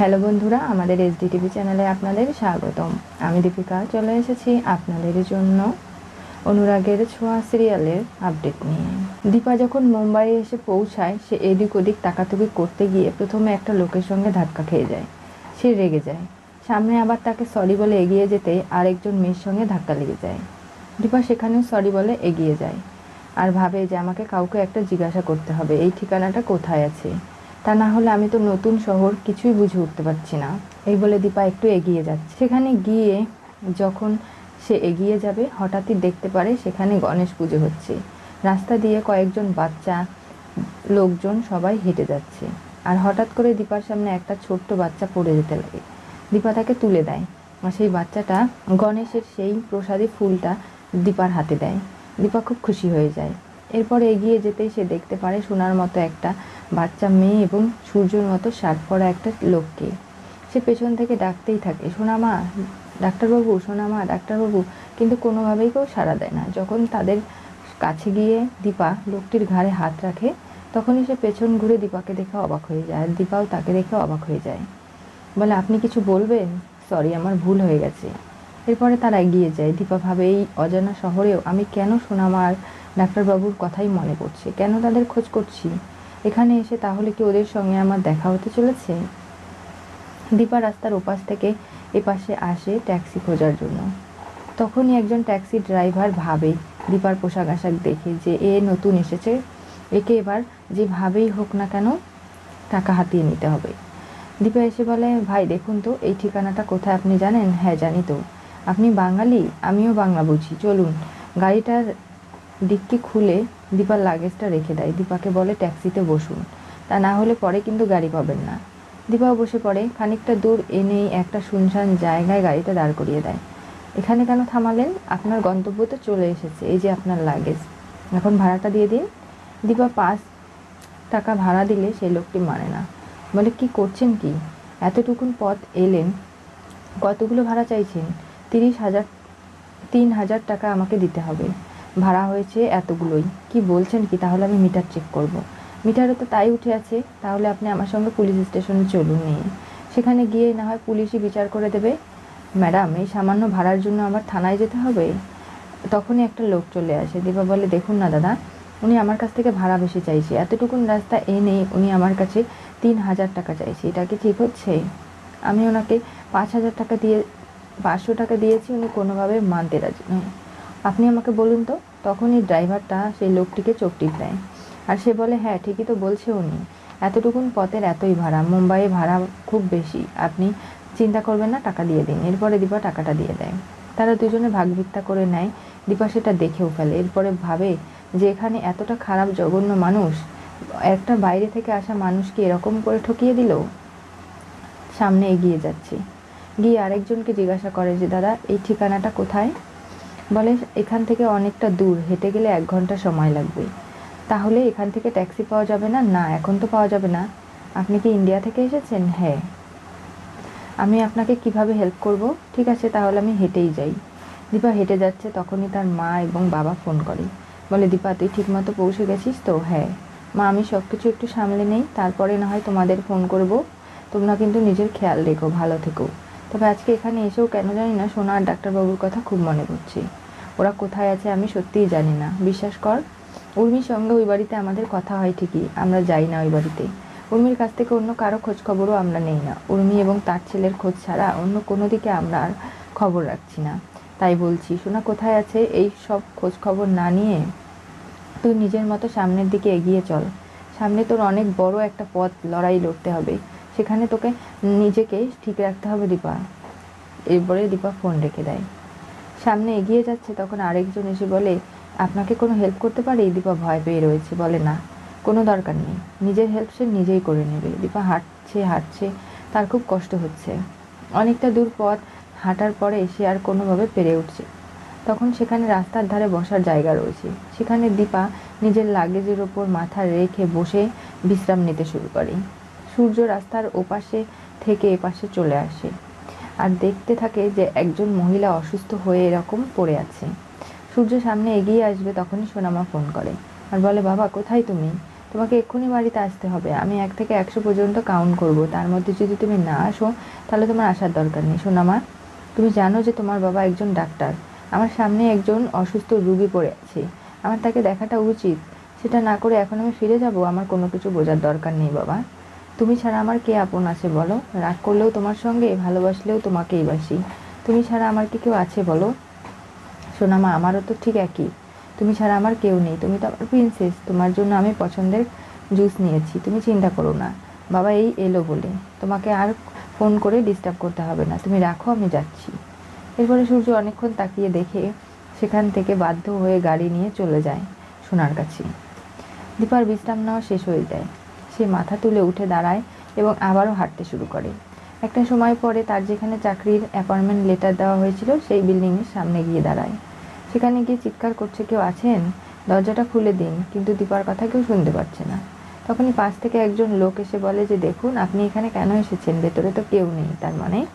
Hello বন্ধুরা, আমাদের SD TV চ্যানেলে আপনাদের স্বাগতম। আমি দীপিকা, চলে এসেছি আপনাদের জন্য অনুরাগের ছোঁয়া সিরিয়ালের আপডেট নিয়ে। দীপা যখন মুম্বাই এসে পৌঁছায়, সে এদিক ওদিক তাকাতুকি করতে গিয়ে প্রথমে একটা লোকের সঙ্গে ধাক্কা খেয়ে যায়। সে রেগে যায়। সামনে আবার তাকে সরি বলে এগিয়ে যেতে আরেকজন মেয়ের সঙ্গে ধাক্কা লেগে যায়। দীপা সেখানেও সরি বলে এগিয়ে যায়। আর ভাবে যে আমাকে কাউকে একটা জিজ্ঞাসা করতে হবে, এই ঠিকানাটা কোথায় আছে? তা না হলে আমি তো নতুন শহর কিছুই বুঝে উঠতে পারছি না। এই বলে দীপা একটু এগিয়ে যাচ্ছে। সেখানে গিয়ে যখন সে এগিয়ে যাবে, হঠাৎই দেখতে পারে সেখানে গণেশ পুজো হচ্ছে। রাস্তা দিয়ে কয়েকজন বাচ্চা, লোকজন সবাই হেঁটে যাচ্ছে। আর হঠাৎ করে দীপার সামনে একটা ছোট্ট বাচ্চা পড়ে যেতে লাগে। দীপা তাকে তুলে দেয়। আর সেই বাচ্চাটা গণেশের সেই প্রসাদী ফুলটা দীপার হাতে দেয়। দীপা খুব খুশি হয়ে যায়। এরপর এগিয়ে যেতেই সে দেখতে পারে সোনার মতো একটা বাচ্চা মেয়ে এবং সূর্যর মতো শার্ট পরা একটা লোককে। সে পেছন থেকে ডাকতেই থাকে সোনা মা ডাক্তারবাবু সোনা মা ডাক্তারবাবু। কিন্তু কোনোভাবেই কেউ সাড়া দেয় না। যখন তাদের কাছে গিয়ে দীপা লোকটির ঘাড়ে হাত রাখে, তখনই সে পেছন ঘুরে দীপাকে দেখে অবাক হয়ে যায় দীপাও তাকে দেখে অবাক হয়ে যায়। বলে, আপনি কিছু বলবেন? সরি, আমার ভুল হয়ে গেছে। এরপরে তারা এগিয়ে যায়। দীপা ভাবে, এই অজানা শহরেও আমি কেন সোনামার ডাক্তারবাবুর কথাই মনে পড়ছে। কেন তাদের খোঁজ করছি? এখানে এসে তাহলে কি ওদের সঙ্গে আমার দেখা হতে চলেছে? দীপা রাস্তার ওপাশ থেকে এপাশে আসে ট্যাক্সি খোঁজার জন্য। তখনই একজন ট্যাক্সি ড্রাইভার ভাবে দীপার পোশাক আশাক দেখে যে এ নতুন এসেছে। একে এবার যেভাবেই হোক না কেন টাকা হাতিয়ে নিতে হবে। দীপা এসে বলে, ভাই, দেখুন তো, এই ঠিকানাটা কোথায় আপনি জানেন? হ্যাঁ জানি তো। আপনি বাঙালি? আমিও বাংলা বুঝি। চলুন, গাড়িটার ডিক্কি খুলে দীপার লাগেজটা রেখে দেয়। দীপাকে বলে ট্যাক্সিতে বসুন। তা না হলে পরে কিন্তু গাড়ি পাবেন না। দীপাও বসে পড়ে। খানিকটা দূর এনেই একটা শুনশান জায়গায় গাড়িটা দাঁড় করিয়ে দেয়। এখানে কেন থামালেন? আপনার গন্তব্য তো চলে এসেছে, এই যে আপনার লাগেজ এখন ভাড়াটা দিয়ে দিন। দীপা পাঁচ টাকা ভাড়া দিলে সেই লোকটি মানে না। বলে, কি করছেন কি? এতটুকুন পথ এলেন। কতগুলো ভাড়া চাইছেন? তিরিশ হাজার, তিন হাজার টাকা আমাকে দিতে হবে। ভাড়া হয়েছে এতগুলোই। কি বলছেন কি? তাহলে আমি মিটার চেক করব। মিটারে তো তাই উঠে আছে, তাহলে আপনি আমার সঙ্গে পুলিশ স্টেশনে চলুন নিয়ে সেখানে গিয়ে না হয় পুলিশই বিচার করে দেবে। ম্যাডাম, এই সামান্য ভাড়ার জন্য আমার থানায় যেতে হবে? তখনই একটা লোক চলে আসে। দীপা বলে, দেখুন না দাদা, উনি আমার কাছ থেকে ভাড়া বেশি চাইছে। এতটুকুন রাস্তা এনে উনি আমার কাছে তিন হাজার টাকা চাইছে। এটা কি ঠিক হচ্ছে? আমি ওনাকে পাঁচ হাজার টাকা দিয়ে, পাঁচশো টাকা দিয়েছি, উনি কোনোভাবে মানতে রাজি নয়। আপনি আমাকে বলুন তো, তখন এই ড্রাইভারটা সেই লোকটিকে চোখ টিপ দেয়। আর সে বলে হ্যাঁ ঠিকই তো বলছে উনি। এতটুকুন পথের এতই ভাড়া, মুম্বাইয়ে ভাড়া খুব বেশি। আপনি চিন্তা করবেন না, টাকা দিয়ে দিন। এরপরে দীপা টাকাটা দিয়ে দেয়। তারা দুজনে ভাগভিত্তা করে নেয়। দীপা সেটা দেখেও ফেলে। এরপরে ভাবে যে এখানে এতটা খারাপ জঘন্য মানুষ, একটা বাইরে থেকে আসা মানুষকে এরকম করে ঠকিয়ে দিল? সামনে এগিয়ে যাচ্ছে। গিয়ে আরেকজনকে জিজ্ঞাসা করে যে, দাদা, এই ঠিকানাটা কোথায়? বলে, এখান থেকে অনেকটা দূর, হেঁটে গেলে এক ঘণ্টা সময় লাগবে। তাহলে এখান থেকে ট্যাক্সি পাওয়া যাবে না? না, এখন তো পাওয়া যাবে না। আপনি কি ইন্ডিয়া থেকে এসেছেন? হ্যাঁ। আমি আপনাকে কীভাবে হেল্প করব? ঠিক আছে, তাহলে আমি হেঁটেই যাই। দীপা হেঁটে যাচ্ছে, তখনই তার মা এবং বাবা ফোন করে। বলে, দীপা, তুই ঠিকমতো পৌঁছে গেছিস তো? হ্যাঁ। মা, আমি সব কিছু একটু সামলে নেই, তারপরে না হয় তোমাদের ফোন করব। তোমরা কিন্তু নিজের খেয়াল রেখো, ভালো থেকো। তবে আজকে এখানে এসেও কেন জানি না সোনা আর ডাক্তারবাবুর কথা খুব মনে পড়ছে। ওরা কোথায় আছে আমি সত্যিই জানি না। বিশ্বাস কর, উর্মির সঙ্গে ওই বাড়িতে আমাদের কথা হয় ঠিকই, আমরা যাই না ওই বাড়িতে। উর্মির কাছ থেকে অন্য কারও খোঁজ খবরও আমরা নেই না। উর্মি এবং তার ছেলের খোঁজ ছাড়া অন্য কোনো দিকে আমরা আর খবর রাখছি না। তাই বলছি, সোনা কোথায় আছে এই সব খোঁজ খবর না নিয়ে তুই নিজের মতো সামনের দিকে এগিয়ে চল। সামনে তোর অনেক বড় একটা পথ, লড়াই লড়তে হবে। সেখানে তোকে নিজেকে ঠিক রাখতে হবে দীপা। এরপরে দীপা ফোন রেখে দেয়। সামনে এগিয়ে যাচ্ছে, তখন আরেকজন এসে বলে, আপনাকে কোনো হেল্প করতে পারি? দীপা ভয় পেয়ে রয়েছে, বলে, না, কোনো দরকার নেই। নিজের হেল্প সে নিজেই করে নেবে। দীপা হাঁটছে হাঁটছে, তার খুব কষ্ট হচ্ছে। অনেকটা দূর পথ হাঁটার পরে সে আর কোনোভাবে পেরে উঠছে। তখন সেখানে রাস্তার ধারে বসার জায়গা রয়েছে। সেখানে দীপা নিজের লাগেজের ওপর মাথা রেখে বসে বিশ্রাম নিতে শুরু করে। সূর্য রাস্তার ওপাশে থেকে এপাশে চলে আসে। আর দেখতে থাকে যে একজন মহিলা অসুস্থ হয়ে এরকম পড়ে আছে। সূর্য সামনে এগিয়ে আসবে তখনই সোনামা ফোন করে। আর বলে, বাবা, কোথায় তুমি? তোমাকে এক্ষুনি বাড়িতে আসতে হবে। আমি এক থেকে একশো পর্যন্ত কাউন্ট করব। তার মধ্যে যদি তুমি না আসো, তাহলে তোমার আসার দরকার নেই। সোনামা, তুমি জানো যে তোমার বাবা একজন ডাক্তার। আমার সামনে একজন অসুস্থ রুগী পড়ে আছে। আমার তাকে দেখাটা উচিত। সেটা না করে এখন আমি ফিরে যাব? আমার কোনো কিছু বোঝার দরকার নেই, বাবা। তুমি ছাড়া আমার কে আপন আছে বলো? রাগ করলেও তোমার সঙ্গে, ভালোবাসলেও তোমাকেই বাসি। তুমি ছাড়া আমার কি কেউ আছে বলো? সোনামা, আমারও তো ঠিক একই। তুমি ছাড়া আমার কেউ নেই। তুমি তো আমার প্রিন্সেস তোমার জন্য আমি পছন্দের জুস নিয়েছি। তুমি চিন্তা করো না। বাবা এই এলো বলে। তোমাকে আর ফোন করে ডিস্টার্ব করতে হবে না। তুমি রাখো, আমি যাচ্ছি। এরপরে সূর্য অনেকক্ষণ তাকিয়ে দেখে সেখান থেকে বাধ্য হয়ে গাড়ি নিয়ে চলে যায় সোনার কাছে। দীপার বিশ্রাম নেওয়া শেষ হয়ে যায়। সে মাথা তুলে উঠে দাঁড়ায় এবং আবারও হাঁটতে শুরু করে। একটা সময় পরে তার যেখানে চাকরির অ্যাপয়েন্টমেন্ট লেটার দেওয়া হয়েছিল, সেই বিল্ডিংয়ের সামনে গিয়ে দাঁড়ায়। সেখানে গিয়ে চিৎকার করছে, কেউ আছেন? দরজাটা খুলে দিন, কিন্তু দীপার কথা কেউ শুনতে পাচ্ছে না। তখনই পাশ থেকে একজন লোক এসে বলে যে, দেখুন, আপনি এখানে কেন এসেছেন? ভেতরে তো কেউ নেই। তার মানে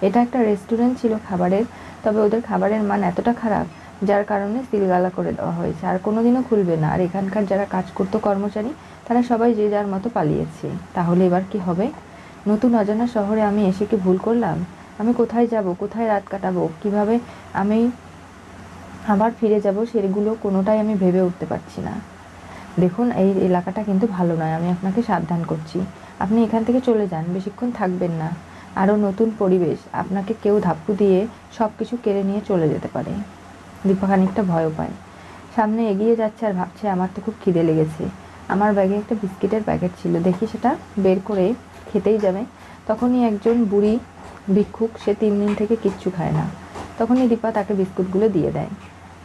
এটা একটা রেস্টুরেন্ট ছিল খাবারের, তবে ওদের খাবারের মান এতটা খারাপ, যার কারণে সিলগালা করে দেওয়া হয়েছে। আর কোনোদিনও খুলবে না। আর এখানকার যারা কাজ করতো কর্মচারী তারা সবাই যে যার মতো পালিয়েছে। তাহলে এবার কি হবে? নতুন অজানা শহরে আমি এসে কি ভুল করলাম? আমি কোথায় যাব? কোথায় রাত কাটাবো? কীভাবে আমি আবার ফিরে যাব? সেগুলো কোনোটাই আমি ভেবে উঠতে পারছি না। দেখুন, এই এলাকাটা কিন্তু ভালো নয়। আমি আপনাকে সাবধান করছি। আপনি এখান থেকে চলে যান। বেশিক্ষণ থাকবেন না। আরও নতুন পরিবেশ। আপনাকে কেউ ধাপ্পু দিয়ে সব কিছু কেড়ে নিয়ে চলে যেতে পারে। দীপা খানিকটা ভয় পায়। সামনে এগিয়ে যাচ্ছে আর ভাবছে, আমার তো খুব খিদে লেগেছে। আমার ব্যাগে একটা বিস্কিটের প্যাকেট ছিল। দেখি সেটা বের করে খেতেই যাবে। তখনই একজন বুড়ি ভিক্ষুক, সে তিন দিন থেকে কিচ্ছু খায় না। তখনই দীপা তাকে বিস্কুটগুলো দিয়ে দেয়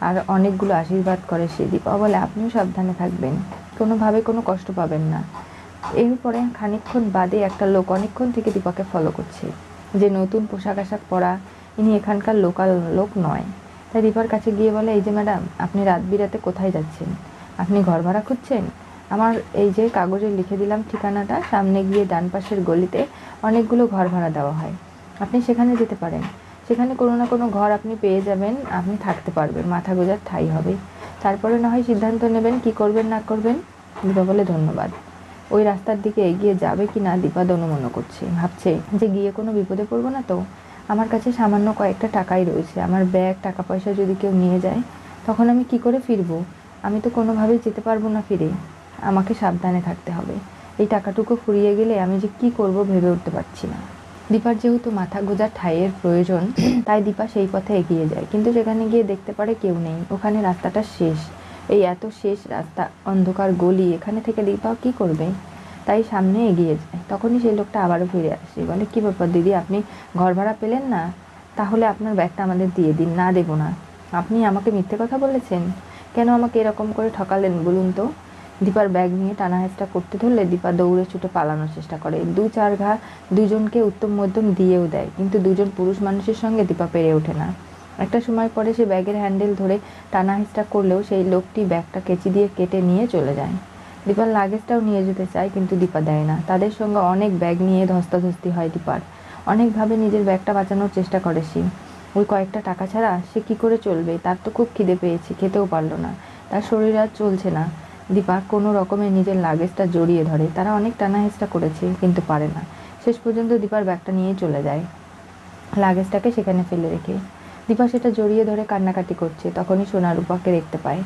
আর অনেকগুলো আশীর্বাদ করে সে। দীপা বলে, আপনিও সাবধানে থাকবেন। কোনোভাবে কোনো কষ্ট পাবেন না। এরপরে খানিকক্ষণ বাদে একটা লোক অনেকক্ষণ থেকে দীপাকে ফলো করছে, যে নতুন পোশাক আশাক পরা। ইনি এখানকার লোকাল লোক নয়। তাই দীপার কাছে গিয়ে বলে, এই যে ম্যাডাম, আপনি রাত বিরাতে কোথায় যাচ্ছেন? আপনি ঘর ভাড়া খুঁজছেন? আমার এই যে কাগজে লিখে দিলাম ঠিকানাটা, সামনে গিয়ে ডান পাশের গলিতে অনেকগুলো ঘর ভাড়া দেওয়া হয়। আপনি সেখানে যেতে পারেন। সেখানে কোনো না কোনো ঘর আপনি পেয়ে যাবেন, আপনি থাকতে পারবেন, মাথা গোজার ঠাই হবে। তারপরে না হয় সিদ্ধান্ত নেবেন কি করবেন, না করবেন। দীপা বলে ধন্যবাদ। ওই রাস্তার দিকে এগিয়ে যাবে কি না দীপা দনমনো করছে। ভাবছে যে গিয়ে কোনো বিপদে পড়ব না তো? আমার কাছে সামান্য কয়েকটা টাকাই রয়েছে। আমার ব্যাগ টাকা পয়সা যদি কেউ নিয়ে যায়, তখন আমি কি করে ফিরবো? আমি তো কোনোভাবেই যেতে পারব না ফিরে। আমাকে সাবধানে থাকতে হবে। এই টাকাটুকু ফুরিয়ে গেলে আমি যে কি করব ভেবে উঠতে পারছি না। দীপার যেহেতু মাথা গোজার ঠাইয়ের প্রয়োজন তাই দীপা সেই পথে এগিয়ে যায়। কিন্তু সেখানে গিয়ে দেখতে পারে কেউ নেই। ওখানে রাস্তাটা শেষ। এই এত শেষ রাস্তা অন্ধকার গলি এখানে থেকে দীপা কি করবে? তাই সামনে এগিয়ে যায়। তখনই সেই লোকটা আবারও ফিরে আসে। বলে কী ব্যাপার দিদি আপনি ঘর ভাড়া পেলেন না? তাহলে আপনার ব্যাগটা আমাদের দিয়ে দিন। না দেবো না। আপনি আমাকে মিথ্যে কথা বলেছেন? কেন আমাকে এরকম করে ঠকালেন বলুন তো? দীপার ব্যাগ নিয়ে টানা হেঁচড়া করতে ধরলে দীপা দৌড়ে ছুটে পালানোর চেষ্টা করে। দু চার ঘা দুজনকে উত্তম মধ্যম দিয়েও দেয়, কিন্তু দুজন পুরুষ মানুষের সঙ্গে দীপা পেরে ওঠে না। একটা সময় পরে সে ব্যাগের হ্যান্ডেল ধরে টানা হেঁচড়া করলেও সেই লোকটি ব্যাগটা কেচি দিয়ে কেটে নিয়ে চলে যায়। দীপার লাগেজটাও নিয়ে যেতে চায়, কিন্তু দীপা দেয় না। তাদের সঙ্গে অনেক ব্যাগ নিয়ে ধস্তাধস্তি হয় দীপার। অনেকভাবে নিজের ব্যাগটা বাঁচানোর চেষ্টা করে সে। ওই কয়েকটা টাকা ছাড়া সে কি করে চলবে? তার তো খুব খিদে পেয়েছে, খেতেও পারল না। তার শরীর আর চলছে না। দীপা কোনো রকমে নিজের লাগেজটা জড়িয়ে ধরে। তারা অনেক টানা হেঁচড়া করেছে, কিন্তু পারে না। শেষ পর্যন্ত দীপার ব্যাগটা নিয়ে চলে যায়। লাগেজটাকে সেখানে ফেলে রেখে। দীপা সেটা জড়িয়ে ধরে কান্নাকাটি করছে, তখনই সোনা রূপাকে দেখতে পায়।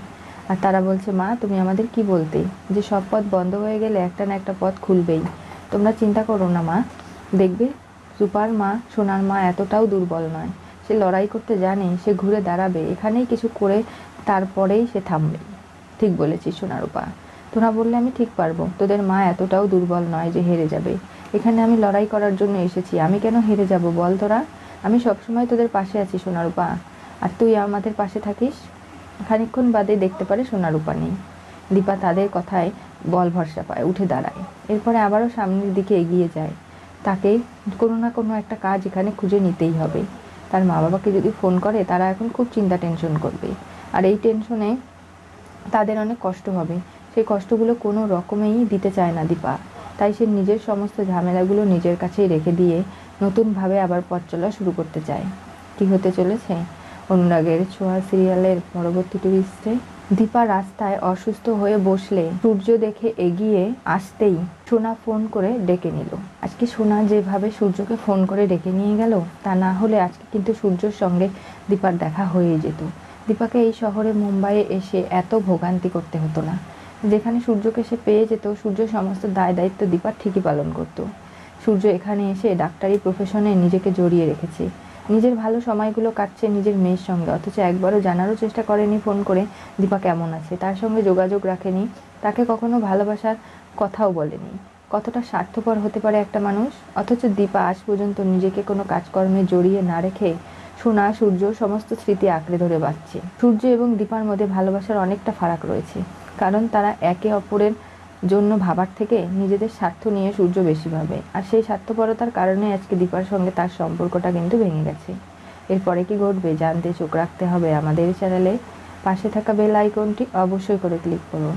আর তারা বলছে, মা, তুমি আমাদের কি বলতে? যে সব পথ বন্ধ হয়ে গেলে একটা না একটা পথ খুলবেই। তোমরা চিন্তা করো না, মা। দেখবে, রূপার মা, সোনার মা এতটাও দুর্বল নয়। সে লড়াই করতে জানে, সে ঘুরে দাঁড়াবে। এখানেই কিছু করে তারপরেই সে থামবে। ঠিক বলেছিস সোনারূপা। তোরা বললে আমি ঠিক পারব। তোদের মা এতটাও দুর্বল নয় যে হেরে যাবে। এখানে আমি লড়াই করার জন্য এসেছি। আমি কেন হেরে যাব বল তোরা? আমি সবসময় তোদের পাশে আছি সোনারূপা। আর তুই আমাদের পাশে থাকিস? খানিকক্ষণ বাদে দেখতে পারে সোনারূপা নেই। দীপা তাদের কথায় বল ভরসা পায়, উঠে দাঁড়ায়। এরপরে আবারও সামনের দিকে এগিয়ে যায়। তাকে কোনো না কোনো একটা কাজ এখানে খুঁজে নিতেই হবে। তার মা বাবাকে যদি ফোন করে, তারা এখন খুব চিন্তা টেনশন করবে। আর এই টেনশনে তাদের অনেক কষ্ট হবে। সেই কষ্টগুলো কোনো রকমেই দিতে চায় না দীপা। তাই সে নিজের সমস্ত ঝামেলাগুলো নিজের কাছেই রেখে দিয়ে নতুনভাবে আবার পথ চলা শুরু করতে চায়। কি হতে চলেছে? অনুরাগের ছোঁয়া সিরিয়ালের পরবর্তী টুইস্টে দীপা রাস্তায় অসুস্থ হয়ে বসলে সূর্য দেখে এগিয়ে আসতেই সোনা ফোন করে ডেকে নিল। আজকে সোনা যেভাবে সূর্যকে ফোন করে ডেকে নিয়ে গেল, তা না হলে আজকে কিন্তু সূর্যর সঙ্গে দীপার দেখা হয়েই যেত। দীপাকে এই শহরে মুম্বাইয়ে এসে এত ভোগান্তি করতে হতো না। যেখানে সূর্যকে সে পেয়ে যেত, সূর্য সমস্ত দায় দায়িত্ব দীপার ঠিকই পালন করত। সূর্য এখানে এসে ডাক্তারি প্রফেশনে নিজেকে জড়িয়ে রেখেছে। নিজের ভালো সময়গুলো কাটছে নিজের মেয়ের সঙ্গে, অথচ একবারও জানারও চেষ্টা করেনি ফোন করে দীপা কেমন আছে। তার সঙ্গে যোগাযোগ রাখেনি, তাকে কখনো ভালোবাসার কথাও বলেনি। কতটা স্বার্থপর হতে পারে একটা মানুষ? অথচ দীপা আজ পর্যন্ত নিজেকে কোনো কাজকর্মে জড়িয়ে না রেখে সোনা, সূর্য সমস্ত স্মৃতি আঁকড়ে ধরে বাঁচছে। সূর্য এবং দীপার মধ্যে ভালোবাসার অনেকটা ফারাক রয়েছে, কারণ তারা একে অপরের জন্য ভাবার থেকে নিজেদের স্বার্থ নিয়ে সূর্য বেশি ভাবে। আর সেই স্বার্থপরতার কারণে আজকে দীপার সঙ্গে তার সম্পর্কটা কিন্তু ভেঙে গেছে। এরপরে কি ঘটবে জানতে চোখ রাখতে হবে আমাদের চ্যানেলে। পাশে থাকা বেল আইকনটি অবশ্যই করে ক্লিক করুন।